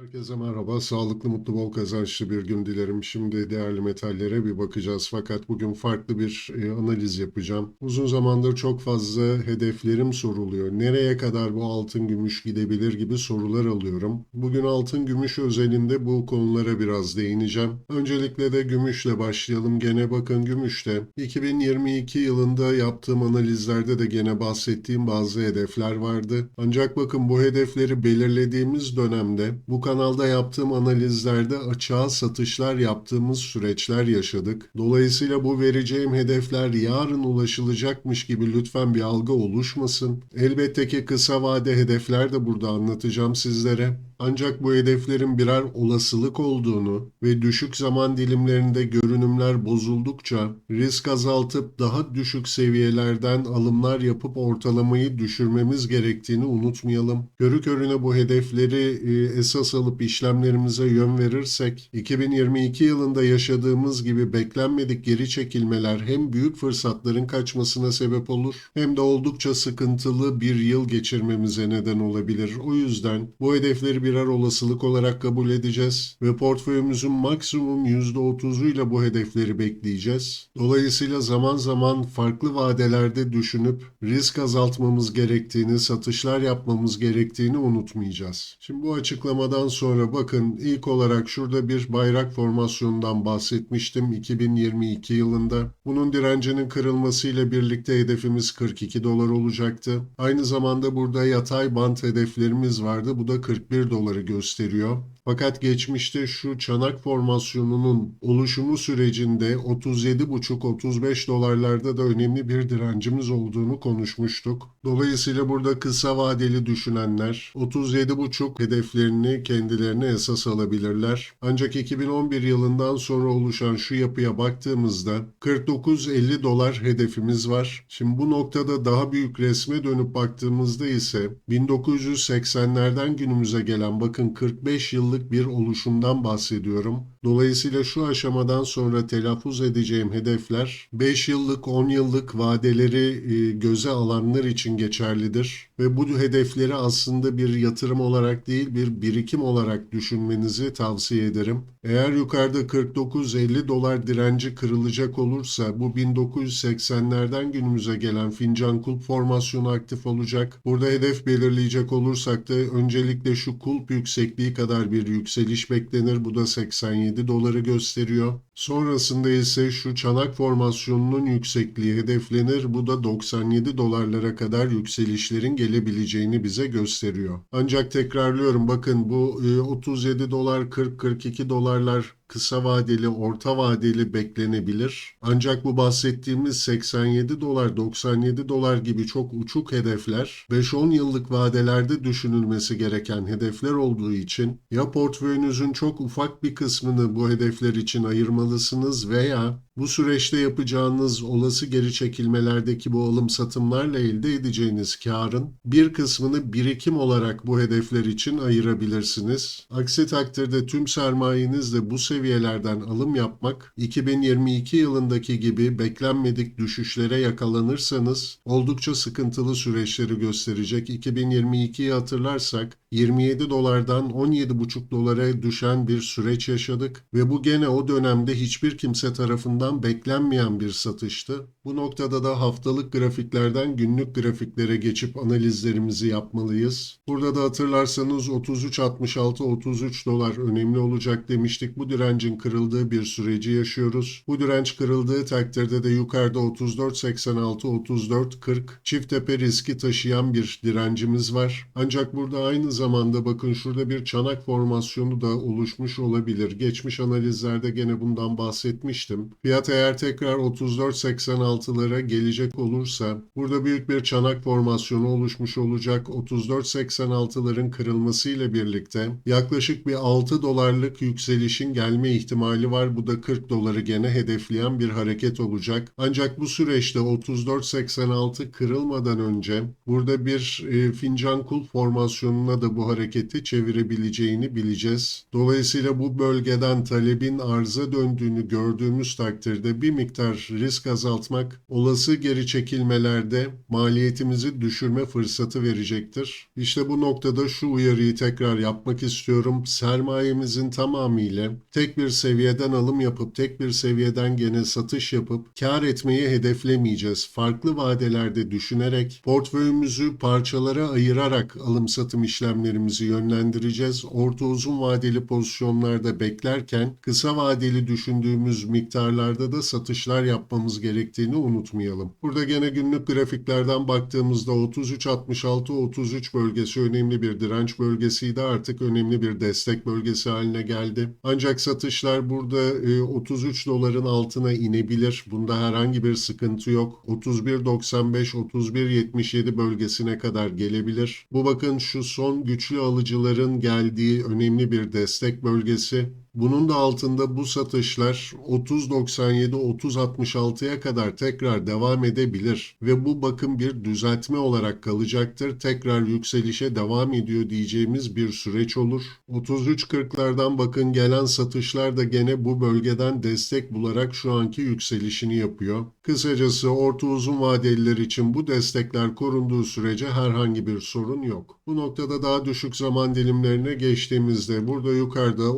Herkese merhaba. Sağlıklı, mutlu, bol kazançlı bir gün dilerim. Şimdi değerli metallere bir bakacağız. Fakat bugün farklı bir e, analiz yapacağım. Uzun zamandır çok fazla hedeflerim soruluyor. Nereye kadar bu altın gümüş gidebilir gibi sorular alıyorum. Bugün altın gümüş özelinde bu konulara biraz değineceğim. Öncelikle de gümüşle başlayalım. Gene bakın gümüşte 2022 yılında yaptığım analizlerde de gene bahsettiğim bazı hedefler vardı. Ancak bakın bu hedefleri belirlediğimiz dönemde bu kanalda yaptığım analizlerde açığa satışlar yaptığımız süreçler yaşadık. Dolayısıyla bu vereceğim hedefler yarın ulaşılacakmış gibi lütfen bir algı oluşmasın. Elbette ki kısa vade hedefler de burada anlatacağım sizlere. Ancak bu hedeflerin birer olasılık olduğunu ve düşük zaman dilimlerinde görünümler bozuldukça risk azaltıp daha düşük seviyelerden alımlar yapıp ortalamayı düşürmemiz gerektiğini unutmayalım. Körü körüne bu hedefleri e, esas alıp işlemlerimize yön verirsek 2022 yılında yaşadığımız gibi beklenmedik geri çekilmeler hem büyük fırsatların kaçmasına sebep olur hem de oldukça sıkıntılı bir yıl geçirmemize neden olabilir. O yüzden bu hedefleri birer olasılık olarak kabul edeceğiz ve portföyümüzün maksimum %30'uyla bu hedefleri bekleyeceğiz. Dolayısıyla zaman zaman farklı vadelerde düşünüp risk azaltmamız gerektiğini, satışlar yapmamız gerektiğini unutmayacağız. Şimdi bu açıklamadan sonra bakın ilk olarak şurada bir bayrak formasyonundan bahsetmiştim 2022 yılında. Bunun direncinin kırılmasıyla birlikte hedefimiz 42 dolar olacaktı. Aynı zamanda burada yatay bant hedeflerimiz vardı. Bu da 41 doları gösteriyor. Fakat geçmişte şu çanak formasyonunun oluşumu sürecinde 37,5-35 dolarlarda da önemli bir direncimiz olduğunu konuşmuştuk. Dolayısıyla burada kısa vadeli düşünenler 37,5 hedeflerini kendilerine esas alabilirler. Ancak 2011 yılından sonra oluşan şu yapıya baktığımızda 49-50 dolar hedefimiz var. Şimdi bu noktada daha büyük resme dönüp baktığımızda ise 1980'lerden günümüze gelen bakın 45 yıllık bir oluşumdan bahsediyorum. Dolayısıyla şu aşamadan sonra telaffuz edeceğim hedefler 5 yıllık 10 yıllık vadeleri e, göze alanlar için geçerlidir. Ve bu hedefleri aslında bir yatırım olarak değil bir birikim olarak düşünmenizi tavsiye ederim. Eğer yukarıda 49-50 dolar direnci kırılacak olursa bu 1980'lerden günümüze gelen fincan kulp formasyonu aktif olacak. Burada hedef belirleyecek olursak da öncelikle şu kulp yüksekliği kadar bir yükseliş beklenir. Bu da 87 doları gösteriyor. Sonrasında ise şu çanak formasyonunun yüksekliği hedeflenir. Bu da 97 dolarlara kadar yükselişlerin gelebileceğini bize gösteriyor. Ancak tekrarlıyorum bakın bu e, 37 dolar 40-42 dolarlar kısa vadeli, orta vadeli beklenebilir. Ancak bu bahsettiğimiz 87 dolar, 97 dolar gibi çok uçuk hedefler 5-10 yıllık vadelerde düşünülmesi gereken hedefler olduğu için ya portföyünüzün çok ufak bir kısmını bu hedefler için ayırmalısınız veya bu süreçte yapacağınız olası geri çekilmelerdeki bu alım satımlarla elde edeceğiniz karın bir kısmını birikim olarak bu hedefler için ayırabilirsiniz. Aksi takdirde tüm sermayenizle bu seviyelerden alım yapmak 2022 yılındaki gibi beklenmedik düşüşlere yakalanırsanız oldukça sıkıntılı süreçleri gösterecek. 2022'yi hatırlarsak 27 dolardan 17,5 dolara düşen bir süreç yaşadık ve bu gene o dönemde hiçbir kimse tarafından beklenmeyen bir satıştı. Bu noktada da haftalık grafiklerden günlük grafiklere geçip analizlerimizi yapmalıyız. Burada da hatırlarsanız 33.66-33 dolar önemli olacak demiştik. Bu direncin kırıldığı bir süreci yaşıyoruz. Bu direnç kırıldığı takdirde de yukarıda 34.86-34.40 çift tepe riski taşıyan bir direncimiz var. Ancak burada aynı zamanda bakın şurada bir çanak formasyonu da oluşmuş olabilir. Geçmiş analizlerde gene bundan bahsetmiştim. Fiyat eğer tekrar 34.86'lara gelecek olursa burada büyük bir çanak formasyonu oluşmuş olacak. 34.86'ların kırılmasıyla birlikte yaklaşık bir 6 dolarlık yükselişin gelme ihtimali var. Bu da 40 doları gene hedefleyen bir hareket olacak. Ancak bu süreçte 34.86 kırılmadan önce burada bir e, fincan kul formasyonuna da bu hareketi çevirebileceğini bileceğiz. Dolayısıyla bu bölgeden talebin arza döndüğünü gördüğümüz takdirde takdirde bir miktar risk azaltmak olası geri çekilmelerde maliyetimizi düşürme fırsatı verecektir. İşte bu noktada şu uyarıyı tekrar yapmak istiyorum. Sermayemizin tamamıyla tek bir seviyeden alım yapıp tek bir seviyeden gene satış yapıp kar etmeyi hedeflemeyeceğiz. Farklı vadelerde düşünerek portföyümüzü parçalara ayırarak alım satım işlemlerimizi yönlendireceğiz. Orta uzun vadeli pozisyonlarda beklerken kısa vadeli düşündüğümüz miktarlarda da satışlar yapmamız gerektiğini unutmayalım. Burada gene günlük grafiklerden baktığımızda 33-66-33 bölgesi önemli bir direnç bölgesiydi. Artık önemli bir destek bölgesi haline geldi. Ancak satışlar burada e, 33 doların altına inebilir. Bunda herhangi bir sıkıntı yok. 31.95-31.77 bölgesine kadar gelebilir. Bu bakın şu son güçlü alıcıların geldiği önemli bir destek bölgesi. Bunun da altında bu satışlar 30.97-30.66'ya kadar tekrar devam edebilir ve bu bakın bir düzeltme olarak kalacaktır. Tekrar yükselişe devam ediyor diyeceğimiz bir süreç olur. 33.40'lardan bakın gelen satışlar da gene bu bölgeden destek bularak şu anki yükselişini yapıyor. Kısacası orta uzun vadeliler için bu destekler korunduğu sürece herhangi bir sorun yok. Bu noktada daha düşük zaman dilimlerine geçtiğimizde burada yukarıda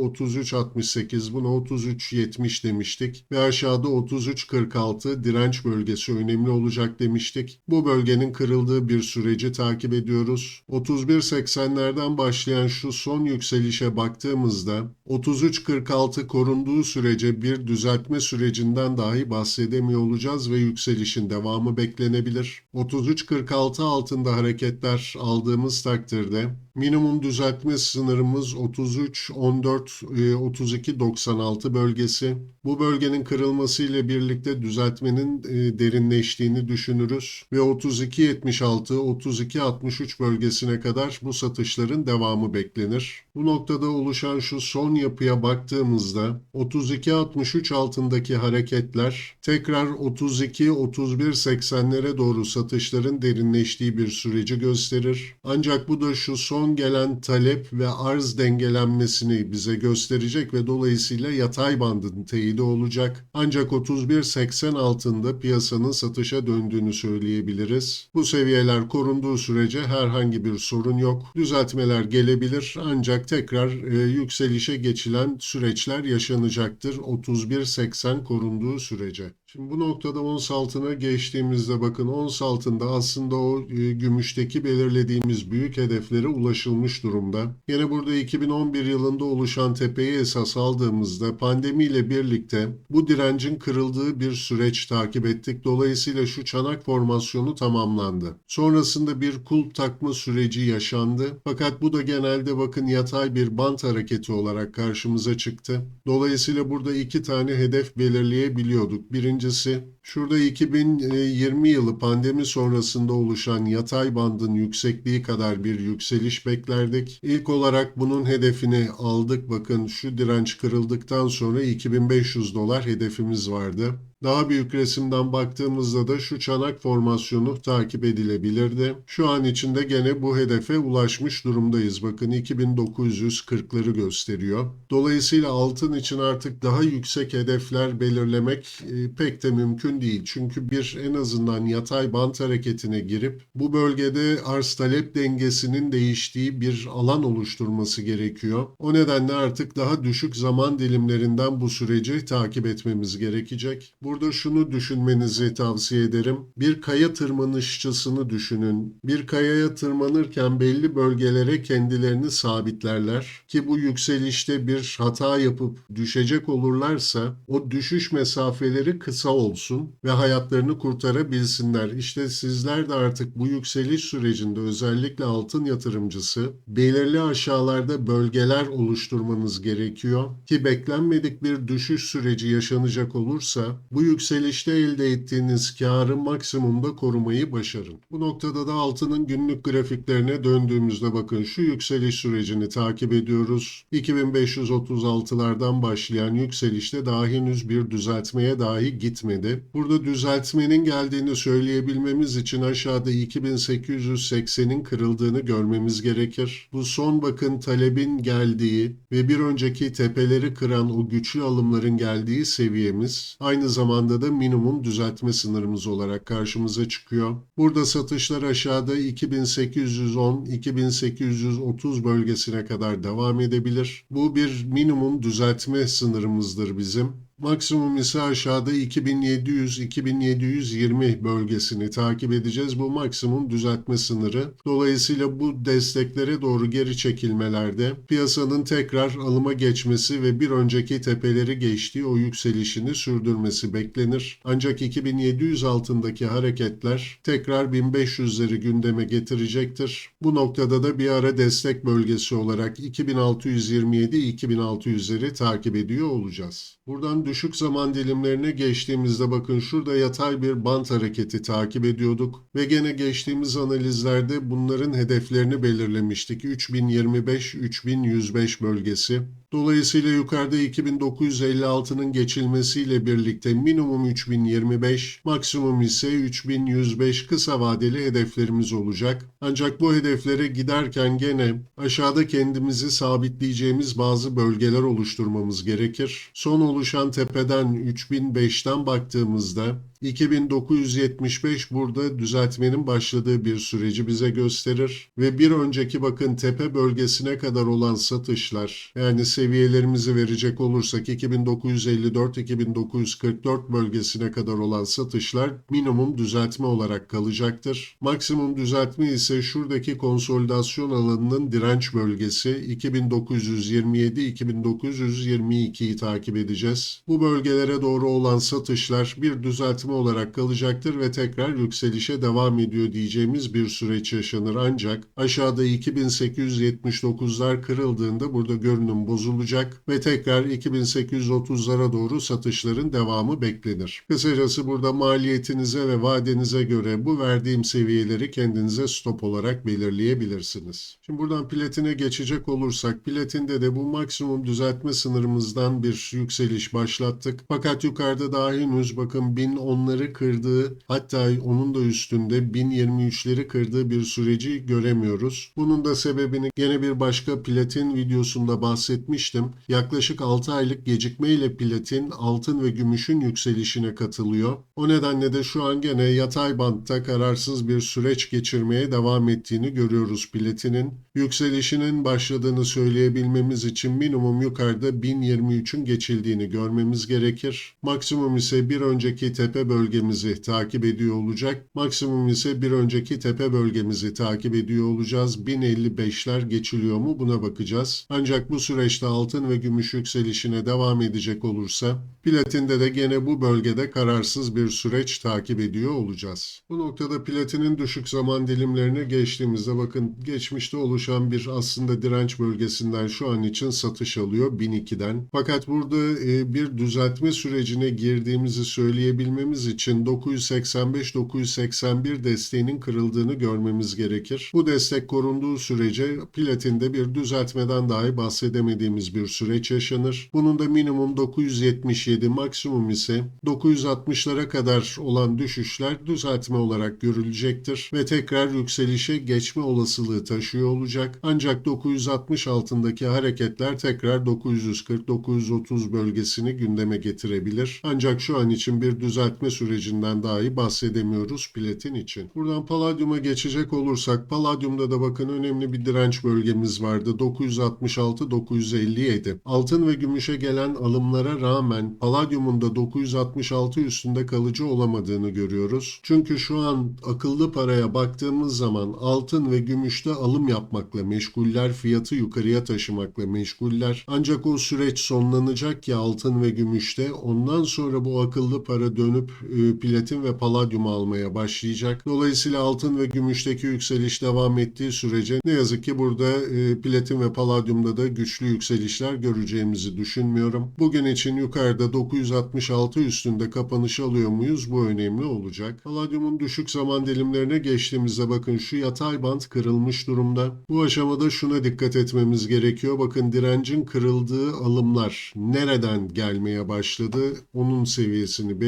33.68 buna 33.70 demiştik ve aşağıda 33.46 direnç bölgesi önemli olacak demiştik. Bu bölgenin kırıldığı bir süreci takip ediyoruz. 31.80'lerden başlayan şu son yükselişe baktığımızda 33.46 korunduğu sürece bir düzeltme sürecinden dahi bahsedemiyor olacağız ve yükselişin devamı beklenebilir. 33.46 altında hareketler aldığımız takdirde minimum düzeltme sınırımız 33 14 32 96 bölgesi. Bu bölgenin kırılması ile birlikte düzeltmenin e, derinleştiğini düşünürüz ve 32 76 32 63 bölgesine kadar bu satışların devamı beklenir. Bu noktada oluşan şu son yapıya baktığımızda 32 63 altındaki hareketler tekrar 32 31 80'lere doğru satışların derinleştiği bir süreci gösterir. Ancak bu da şu son gelen talep ve arz dengelenmesini bize gösterecek ve dolayısıyla yatay bandın teyidi olacak. Ancak 31.80 altında piyasanın satışa döndüğünü söyleyebiliriz. Bu seviyeler korunduğu sürece herhangi bir sorun yok. Düzeltmeler gelebilir ancak tekrar e, yükselişe geçilen süreçler yaşanacaktır 31.80 korunduğu sürece. Şimdi bu noktada ons altına geçtiğimizde bakın ons altında aslında o e, gümüşteki belirlediğimiz büyük hedeflere ulaşılmış durumda. Yine burada 2011 yılında oluşan tepeyi esas aldığımızda pandemiyle birlikte bu direncin kırıldığı bir süreç takip ettik. Dolayısıyla şu çanak formasyonu tamamlandı. Sonrasında bir kulp takma süreci yaşandı. Fakat bu da genelde bakın yatay bir bant hareketi olarak karşımıza çıktı. Dolayısıyla burada iki tane hedef belirleyebiliyorduk. Birinci de ser. Şurada 2020 yılı pandemi sonrasında oluşan yatay bandın yüksekliği kadar bir yükseliş beklerdik. İlk olarak bunun hedefini aldık. Bakın şu direnç kırıldıktan sonra 2500 dolar hedefimiz vardı. Daha büyük resimden baktığımızda da şu çanak formasyonu takip edilebilirdi. Şu an içinde gene bu hedefe ulaşmış durumdayız. Bakın 2940'ları gösteriyor. Dolayısıyla altın için artık daha yüksek hedefler belirlemek e, pek de mümkün değil. Çünkü bir en azından yatay bant hareketine girip bu bölgede arz talep dengesinin değiştiği bir alan oluşturması gerekiyor. O nedenle artık daha düşük zaman dilimlerinden bu süreci takip etmemiz gerekecek. Bu Burada şunu düşünmenizi tavsiye ederim. Bir kaya tırmanışçısını düşünün. Bir kayaya tırmanırken belli bölgelere kendilerini sabitlerler ki bu yükselişte bir hata yapıp düşecek olurlarsa o düşüş mesafeleri kısa olsun ve hayatlarını kurtarabilsinler. İşte sizler de artık bu yükseliş sürecinde özellikle altın yatırımcısı belirli aşağılarda bölgeler oluşturmanız gerekiyor ki beklenmedik bir düşüş süreci yaşanacak olursa bu yükselişte elde ettiğiniz karı maksimumda korumayı başarın. Bu noktada da altının günlük grafiklerine döndüğümüzde bakın şu yükseliş sürecini takip ediyoruz. 2536'lardan başlayan yükselişte daha henüz bir düzeltmeye dahi gitmedi. Burada düzeltmenin geldiğini söyleyebilmemiz için aşağıda 2880'in kırıldığını görmemiz gerekir. Bu son bakın talebin geldiği ve bir önceki tepeleri kıran o güçlü alımların geldiği seviyemiz aynı zamanda da minimum düzeltme sınırımız olarak karşımıza çıkıyor. Burada satışlar aşağıda 2810-2830 bölgesine kadar devam edebilir. Bu bir minimum düzeltme sınırımızdır bizim. Maksimum ise aşağıda 2700-2720 bölgesini takip edeceğiz. Bu maksimum düzeltme sınırı. Dolayısıyla bu desteklere doğru geri çekilmelerde piyasanın tekrar alıma geçmesi ve bir önceki tepeleri geçtiği o yükselişini sürdürmesi beklenir. Ancak 2700 altındaki hareketler tekrar 1500'leri gündeme getirecektir. Bu noktada da bir ara destek bölgesi olarak 2627-2600'leri takip ediyor olacağız. Buradan düşük zaman dilimlerine geçtiğimizde bakın şurada yatay bir bant hareketi takip ediyorduk ve gene geçtiğimiz analizlerde bunların hedeflerini belirlemiştik. 3025-3105 bölgesi. Dolayısıyla yukarıda 2956'nın geçilmesiyle birlikte minimum 3025, maksimum ise 3105 kısa vadeli hedeflerimiz olacak. Ancak bu hedeflere giderken gene aşağıda kendimizi sabitleyeceğimiz bazı bölgeler oluşturmamız gerekir. Son oluşan tepeden 3005'ten baktığımızda 2975 burada düzeltmenin başladığı bir süreci bize gösterir ve bir önceki bakın tepe bölgesine kadar olan satışlar yani seviyelerimizi verecek olursak 2954-2944 bölgesine kadar olan satışlar minimum düzeltme olarak kalacaktır. Maksimum düzeltme ise şuradaki konsolidasyon alanının direnç bölgesi 2927-2922'yi takip edeceğiz. Bu bölgelere doğru olan satışlar bir düzeltme olarak kalacaktır ve tekrar yükselişe devam ediyor diyeceğimiz bir süreç yaşanır ancak aşağıda 2879'lar kırıldığında burada görünüm bozulacak ve tekrar 2830'lara doğru satışların devamı beklenir. Kısacası burada maliyetinize ve vadenize göre bu verdiğim seviyeleri kendinize stop olarak belirleyebilirsiniz. Şimdi buradan platine geçecek olursak platinde de bu maksimum düzeltme sınırımızdan bir yükseliş başlattık. Fakat yukarıda daha henüz bakın 1010'ları kırdığı hatta onun da üstünde 1023'leri kırdığı bir süreci göremiyoruz. Bunun da sebebini gene bir başka platin videosunda bahsetmiştim. Yaklaşık 6 aylık gecikmeyle platin altın ve gümüşün yükselişine katılıyor. O nedenle de şu an gene yatay bantta kararsız bir süreç geçirmeye devam ettiğini görüyoruz platinin. Yükselişinin başladığını söyleyebilmemiz için minimum yukarıda 1023'ün geçildiğini görmemiz gerekir. Maksimum ise bir önceki tepe bölgemizi takip ediyor olacak. Maksimum ise bir önceki tepe bölgemizi takip ediyor olacağız. 1055'ler geçiliyor mu buna bakacağız. Ancak bu süreçte altın ve gümüş yükselişine devam edecek olursa platinde de gene bu bölgede kararsız bir süreç takip ediyor olacağız. Bu noktada platinin düşük zaman dilimlerine geçtiğimizde bakın geçmişte oluşan bir aslında direnç bölgesinden şu an için satış alıyor 1002'den. Fakat burada e, bir düzeltme sürecine girdiğimizi söyleyebilmemiz için 985-981 desteğinin kırıldığını görmemiz gerekir. Bu destek korunduğu sürece platinde bir düzeltmeden dahi bahsedemediğimiz bir süreç yaşanır. Bunun da minimum 977 maksimum ise 960'lara kadar olan düşüşler düzeltme olarak görülecektir ve tekrar yükselişe geçme olasılığı taşıyor olacak. Ancak 960 altındaki hareketler tekrar 940-930 bölgesini gündeme getirebilir. Ancak şu an için bir düzeltme sürecinden dahi bahsedemiyoruz platin için. Buradan paladyuma geçecek olursak paladyumda da bakın önemli bir direnç bölgemiz vardı. 966-957. Altın ve gümüşe gelen alımlara rağmen paladyumun da 966 üstünde kalıcı olamadığını görüyoruz. Çünkü şu an akıllı paraya baktığımız zaman altın ve gümüşte alım yapmakla meşguller, fiyatı yukarıya taşımakla meşguller. Ancak o süreç sonlanacak ki altın ve gümüşte ondan sonra bu akıllı para dönüp e, platin ve paladyum almaya başlayacak. Dolayısıyla altın ve gümüşteki yükseliş devam ettiği sürece ne yazık ki burada e, platin ve paladyumda da güçlü yükselişler göreceğimizi düşünmüyorum. Bugün için yukarıda 966 üstünde kapanış alıyor muyuz? Bu önemli olacak. Paladyumun düşük zaman dilimlerine geçtiğimizde bakın şu yatay bant kırılmış durumda. Bu aşamada şuna dikkat etmemiz gerekiyor. Bakın direncin kırıldığı alımlar nereden gelmeye başladı? Onun seviyesini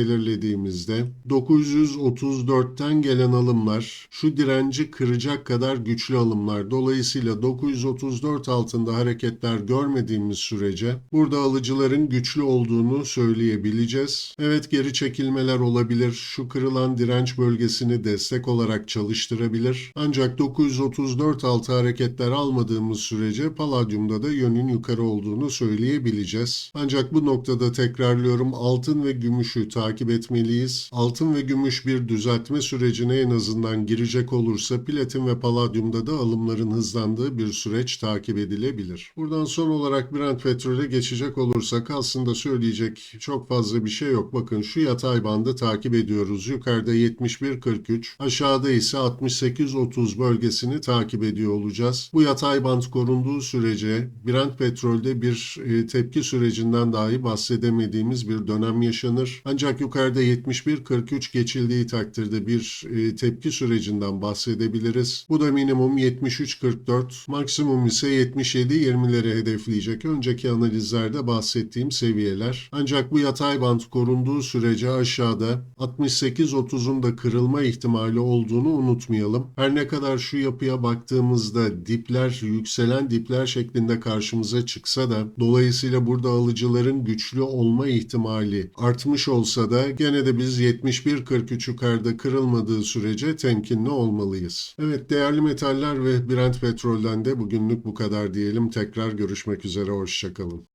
belirlediğimizde 934'ten gelen alımlar şu direnci kıracak kadar güçlü alımlar. Dolayısıyla 934 altında hareketler görmediğimiz sürece burada alıcıların güçlü olduğunu söyleyebileceğiz. Evet geri çekilmeler olabilir. Şu kırılan direnç bölgesini destek olarak çalıştırabilir. Ancak 934 altı hareketler almadığımız sürece paladyumda da yönün yukarı olduğunu söyleyebileceğiz. Ancak bu noktada tekrarlıyorum altın ve gümüşü takip etmeliyiz. Altın ve gümüş bir düzeltme sürecine en azından girecek olursa platin ve paladyumda da alımların hızlandığı bir süreç takip edilebilir. Buradan son olarak Brent petrole geçecek olursak aslında söyleyecek çok fazla bir şey yok. Bakın şu yatay bandı takip ediyoruz. Yukarıda 71.43, aşağıda ise 68.30 bölgesini takip ediyor olacağız. Bu yatay band korunduğu sürece Brent petrolde bir e, tepki sürecinden dahi bahsedemediğimiz bir dönem yaşanır. Ancak yukarıda 71.43 geçildiği takdirde bir e, tepki sürecinden bahsedebiliriz. Bu da minimum 73.44, maksimum ise 77.20'leri hedefleyecek. Önceki analizlerde bahsettiğim seviyeler. Ancak bu yatay band korunduğu sürece aşağıda 68.30'un da kırılma ihtimali olduğunu unutmayalım. Her ne kadar şu yapıya baktığımızda dipler, yükselen dipler şeklinde karşımıza çıksa da dolayısıyla burada alıcıların güçlü olma ihtimali artmış olsa da gene de biz 71.43 yukarıda kırılmadığı sürece temkinli olmalıyız. Evet değerli metaller ve Brent petrolden de bugünlük bu kadar diyelim. Tekrar görüşmek üzere. Hoşçakalın.